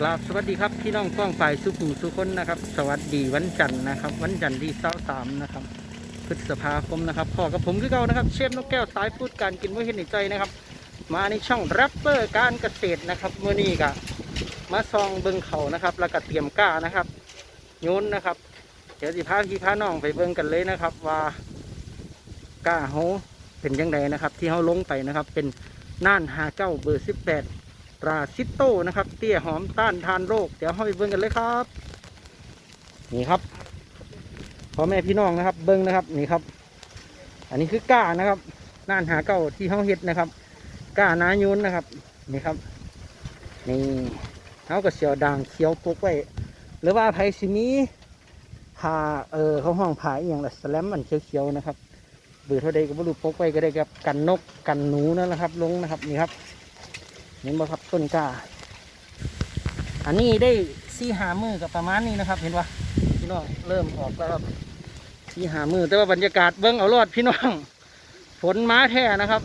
กราบสวัสดีครับพี่น้องกล้องฝ่ายสุขุมสุคนนะครับ สวัสดีวันจันทร์นะครับ วันจันทร์ที่เสาสามนะครับพฤษภาคมนะครับพ่อกับผมคือเก่านะครับ เชฟนกแก้วสายพูดการกินไม่เห็นในใจนะครับ มาในช่องแรปเปอร์การเกษตรนะครับเมื่อนี้ก็มาซองเบิงเขานะครับ แล้วก็เตรียมก้านะครับโยนนะครับ เดี๋ยวสิพาพี่พาน้องไปเบิ่งกันเลยนะครับ ว่าก้าเขาเป็นยังไงนะครับ ที่เขาลงไปนะครับ เป็นน่านหาเก้าเบอร์สิบแปด ตราซิโต้นะครับ เตี้ยหอมต้านทานโรค เดี๋ยวเราไปเบิ้งกันเลยครับ นี่ครับพ่อแม่พี่น้องนะครับ เบิ้งนะครับนี่ครับ อันนี้คือก้านะครับน่านหาเก้าที่เขาเฮ็ดนะครับ ก้านายุนนะครับ นี่ครับ นี่เขาก็เสียวด่างเขียวปกไว้หรือว่าไผ่สิมีผ่าเออเขาห้องผ่าอย่างละสแลมมันเขียวๆนะครับเบื่อเท่าใดก็บรรลุปกไว้ก็ได้กับกันนกกันหนูนั่นแหละครับ ลงนะครับนี่ครับ เห็นบ่ครับต้นกล้า อันนี้ได้สี่หามือกับประมาณนี้นะครับ เห็นปะพี่น้องเริ่มออกแล้วครับสี่หามือแต่ว่าบรรยากาศเบิ้งเอารอดพี่น้อง ฝนม้าแท้นะครับ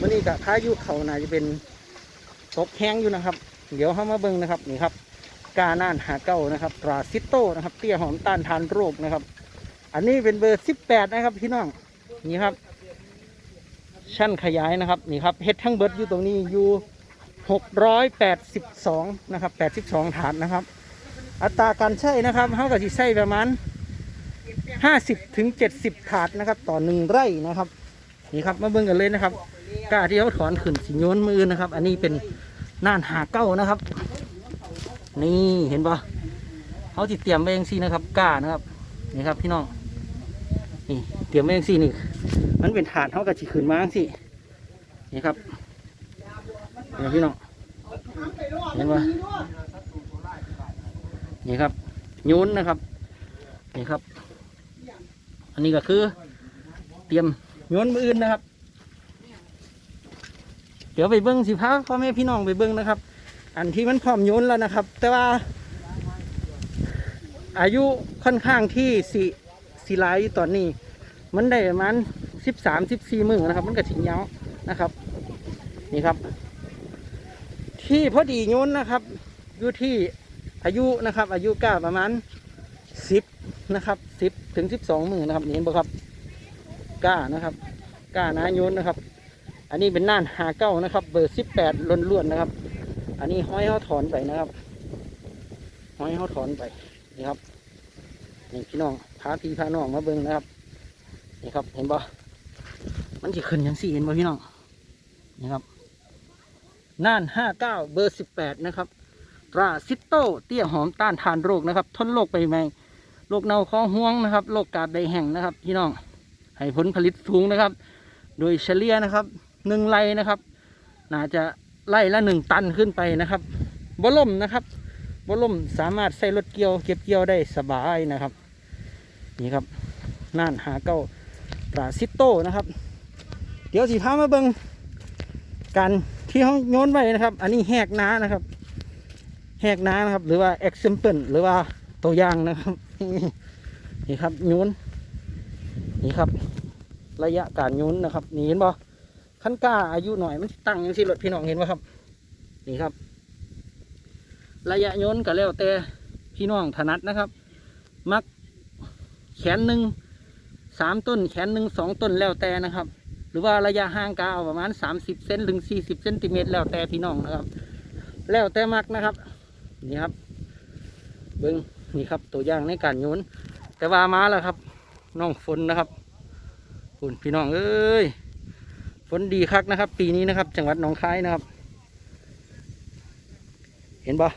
วันนี้กับพายุเขาน่าจะเป็นตกแห้งอยู่นะครับ เดี๋ยวเข้ามาเบิ้งนะครับนี่ครับกาน่านหาเก้านะครับตราซิโต้นะครับ เตี้ยหอมต้านทานโรคนะครับ อันนี้เป็นเบอร์สิบแปดนะครับพี่น้องนี่ครับ ชั้นขยายนะครับนี่ครับเฮ็ดทั้งเบิดอยู่ตรงนี้อยู่682นะครับ82ถาดนะครับ อัตราการใช้นะครับเขากับสิใช้ประมาณ 50ถึง70 ถาดนะครับต่อหนึ่งไร่นะครับนี่ครับมาเบิ่งกันเลยนะครับกาที่เขาถอนขึ้นสิโยนมือนะครับ อันนี้เป็นน่านหาเก้านะครับ นี่เห็นปะเขาจิเตรียมไว้เองสินะครับกานะครับนี่ครับพี่น้องนี่ เตรียมไว้เองสินี่ มันเป็นถาดเขากับจีขืนมาสินี่ครับนี่พี่น้องเห็นปะนี่ครับโยนนะครับนี่ครับ อันนี้ก็คือ เตรียมโยนมืออื่นนะครับ เดี๋ยวไปเบิ้งสิพาพ่อแม่พี่น้องไปเบิ้งนะครับ อันที่มันพร้อมโยนแล้วนะครับ แต่ว่า อายุค่อนข้างที่สิสิหลตอนนี้ มันได้ประมาณสิบสามสิบสี่มือนะครับ มันก็ถิงยาวนะครับ นี่ครับ ที่พอดีโยนนะครับอยู่ที่อายุนะครับ อายุก้าประมาณสิบนะครับสิบถึงสิบสองมือนะครับนี่เห็นบ่ครับก้านะครับก้านาโยนนะครับ อันนี้เป็นน่านหาเก้านะครับ เบอร์สิบแปดล้วนๆนะครับ อันนี้ห้อยเขาถอนไปนะครับห้อยเขาถอนไปนี่ครับนี่พี่น้องพาพี่พาน้องมาเบิ่งนะครับ นี่ครับ เห็นบ่มันจะขึ้นยังสี่เห็นบ่พี่น้องนี่ครับน่านห้าเก้าเบอร์สิบแปดนะครับตราซิตโตเตี้ยหอมต้านทานโรคนะครับ ทนโรคไปไหมโรคเน่าคอห่วงนะครับโรคกาดใดแห้งนะครับ พี่น้องให้ผลผลิตสูงนะครับ โดยเฉลี่ยนะครับหนึ่งไร่นะครับน่าจะไร่ละหนึ่งตันขึ้นไปนะครับบล่มนะครับบล่มสามารถใส่รถเกี่ยว เก็บเกี่ยวได้สบายนะครับ นี่ครับน่านหาเก้า ปราซิโต้นะครับ เดี๋ยวสีพามาเบิงการที่เขาโยนไว้นะครับ อันนี้แหกน้านะครับ แหกน้านะครับ หรือว่า example หรือว่าตัวอย่างนะครับ นี่ครับโยนนี่ครับ ระยะการโยนนะครับนี่เห็นบ่ขั้นกล้าอายุหน่อยมันตั้งยังสิรถพี่น้องเห็นบ่ครับ นี่ครับ ระยะโยนก็แล้วแต่พี่น้องถนัดนะครับ มักแขนหนึ่ง สามต้นแขนหนึ่งสองต้นแล้วแต่นะครับ หรือว่าระยะห่างกาวประมาณสามสิบเซนถึงสี่สิบเซนติเมตรแล้วแต่พี่น้องนะครับ แล้วแต่มักนะครับ นี่ครับ เบิ้งนี่ครับตัวอย่างในการโยนแต่ว่ามาแล้วครับ น้องฝนนะครับคุณพี่น้องเอ้ยฝนดีคักนะครับ ปีนี้นะครับ จังหวัดหนองคายนะครับ เห็นปะ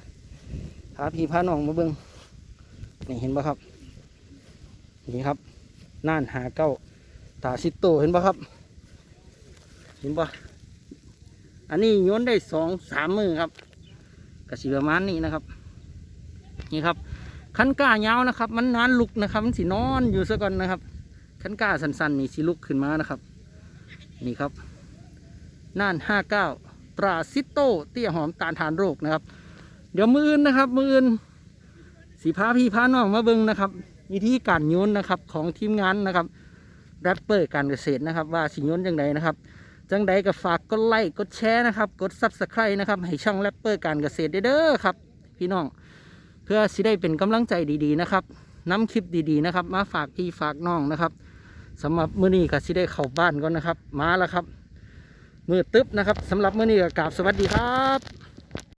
พาพี่พาน้องมาเบิ้งนี่เห็นปะครับ นี่ครับ น่านหาเก้าตาซิโตเห็นปะครับ เห็นปะอันนี้โยนได้สองสามมือครับกระสีประมาณนี้นะครับ นี่ครับขันก้ายาวนะครับ มันนานลุกนะครับ มันสีนอนอยู่ซะก่อนนะครับขันก้าสั้นๆนี่สีลุกขึ้นมานะครับ นี่ครับน่านห้าเก้าตราซิโตเตี้ยหอมตานทานโรคนะครับ เดี๋ยวมืออื่นนะครับ มืออื่นสีพาพี่พาน้องมาเบิ้งนะครับ วิธีการโยนนะครับของทีมงานนะครับแรปเปอร์การเกษตรนะครับ ว่าสิโยนยังไงนะครับจังใดก็ฝากกดไลค์กดแชร์นะครับ กดซับสไครต์นะครับ ให้ช่องแรปเปอร์การเกษตรเด้อครับ พี่น้อง เพื่อสิได้เป็นกำลังใจดีๆนะครับนำคลิปดีๆนะครับ มาฝากพี่ฝากน้องนะครับสำหรับมื้อนี้ก็สิได้เข้าบ้านก่อนนะครับ มาแล้วครับมือตึ๊บนะครับสำหรับมื้อนี้ก็กราบสวัสดีครับ